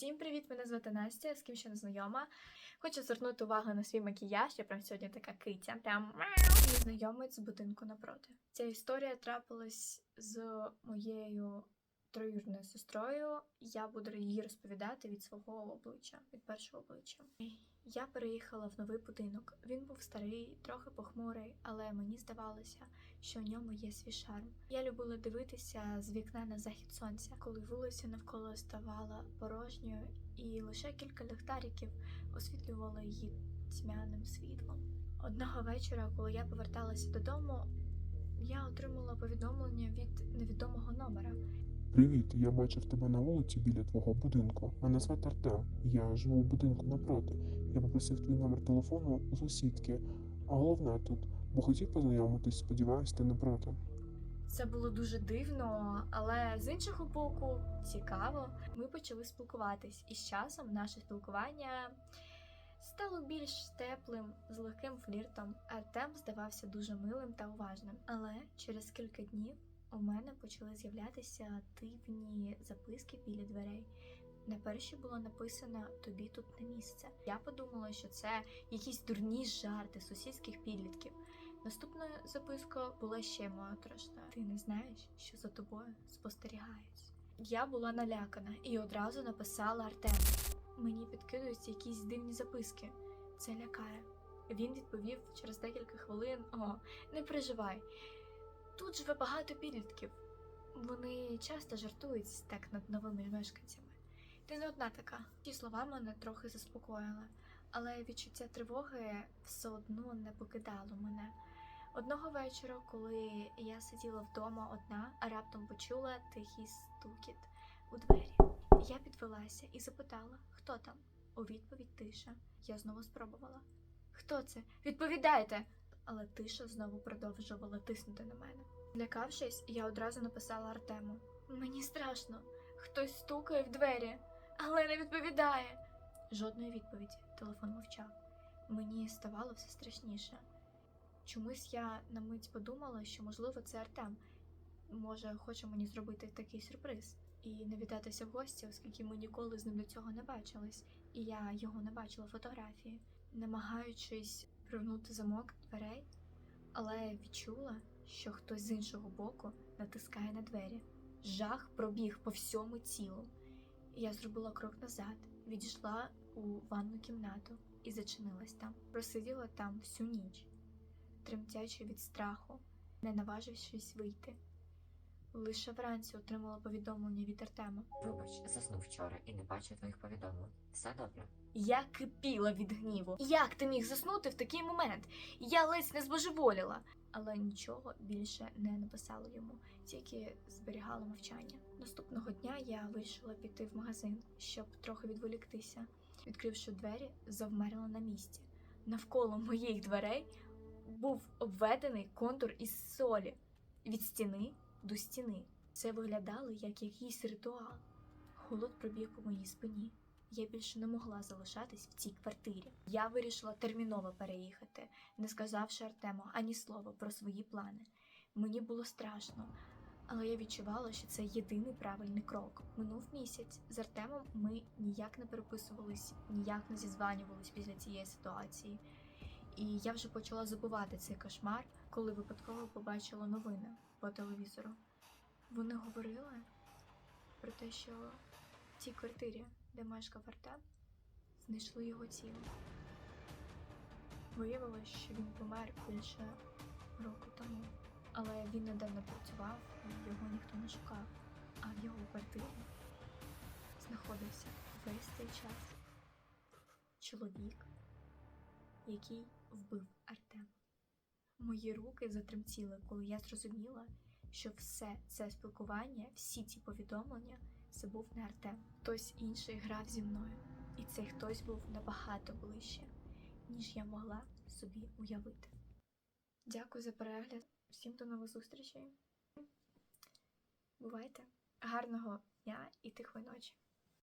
Всім привіт! Мене звати Настя, з ким ще не знайома. Хочу звернути увагу на свій макіяж. Я прям сьогодні така киця. Прям мій знайомець з будинку напроти. Ця історія трапилась з моєю троюрною сестрою. Я буду її розповідати від свого обличчя, від першого обличчя. Я переїхала в новий будинок. Він був старий, трохи похмурий, але мені здавалося, що у ньому є свій шарм. Я любила дивитися з вікна на захід сонця, коли вулиця навколо ставала порожньою, і лише кілька ліхтариків освітлювали її тьмяним світлом. Одного вечора, коли я поверталася додому, я отримала повідомлення від невідомого номера. Привіт, я бачив тебе на вулиці біля твого будинку. Мене звати Артем. Я живу у будинку напроти. Я попросив твій номер телефону у сусідки, а головне тут, бо хотів познайомитись, сподіваюсь, ти не проти. Це було дуже дивно, але з іншого боку, цікаво. Ми почали спілкуватись, і з часом наше спілкування стало більш теплим, з легким фліртом. Артем здавався дуже милим та уважним. Але через кілька днів у мене почали з'являтися дивні записки біля дверей. На першій було написано Тобі тут не місце. Я подумала, що це якісь дурні жарти сусідських підлітків. Наступною запискою була ще моторошна. Ти не знаєш, що за тобою спостерігають. Я була налякана і одразу написала Артему. Мені підкидуються якісь дивні записки. Це лякає. Він відповів через декілька хвилин: О, не переживай. Тут живе багато підлітків. Вони часто жартують так над новими мешканцями. Ти не одна така. Ті слова мене трохи заспокоїли, але відчуття тривоги все одно не покидало мене. Одного вечора, коли я сиділа вдома одна, а раптом почула тихий стукіт у двері. Я підвелася і запитала, хто там. У відповідь тиша. Я знову спробувала. Хто це? Відповідайте! Але тиша знову продовжувала тиснути на мене. Злякавшись, я одразу написала Артему: Мені страшно, хтось стукає в двері, але не відповідає. Жодної відповіді. Телефон мовчав. Мені ставало все страшніше. Чомусь я на мить подумала, що можливо це Артем. Може, хоче мені зробити такий сюрприз і не вітатися в гості, оскільки ми ніколи з ним до цього не бачились, і я його не бачила фотографії, намагаючись привернути замок дверей, але відчула, що хтось з іншого боку натискає на двері. Жах пробіг по всьому тілу. Я зробила крок назад, відійшла у ванну кімнату і зачинилась там. Просиділа там всю ніч, тремтячи від страху, не наважившись вийти. Лише вранці отримала повідомлення від Артема. Вибач, заснув вчора і не бачив твоїх повідомлень. Все добре. Я кипіла від гніву. Як ти міг заснути в такий момент? Я ледь не збожеволіла. Але нічого більше не написала йому, тільки зберігала мовчання. Наступного дня я вирішила піти в магазин, щоб трохи відволіктися. Відкривши двері, завмерла на місці. Навколо моїх дверей був обведений контур із солі від стіни до стіни. Це виглядало як якийсь ритуал. Холод пробіг по моїй спині. Я більше не могла залишатись в цій квартирі. Я вирішила терміново переїхати, не сказавши Артему ані слова про свої плани. Мені було страшно, але я відчувала, що це єдиний правильний крок. Минув місяць. З Артемом ми ніяк не переписувались, ніяк не зізванювались після цієї ситуації. І я вже почала забувати цей кошмар, коли випадково побачила новини по телевізору. Вони говорили про те, що в цій квартирі, де мешкав Артем, знайшли його тіло. Виявилось, що він помер більше року тому, але він недавно працював, його ніхто не шукав. А в його квартирі знаходився весь цей час чоловік, який вбив Артема. Мої руки затремтіли, коли я зрозуміла, що все це спілкування, всі ці повідомлення це був не Артем. Хтось інший грав зі мною, і цей хтось був набагато ближче, ніж я могла собі уявити. Дякую за перегляд. Всім до нових зустрічей. Бувайте! Гарного дня і тихої ночі!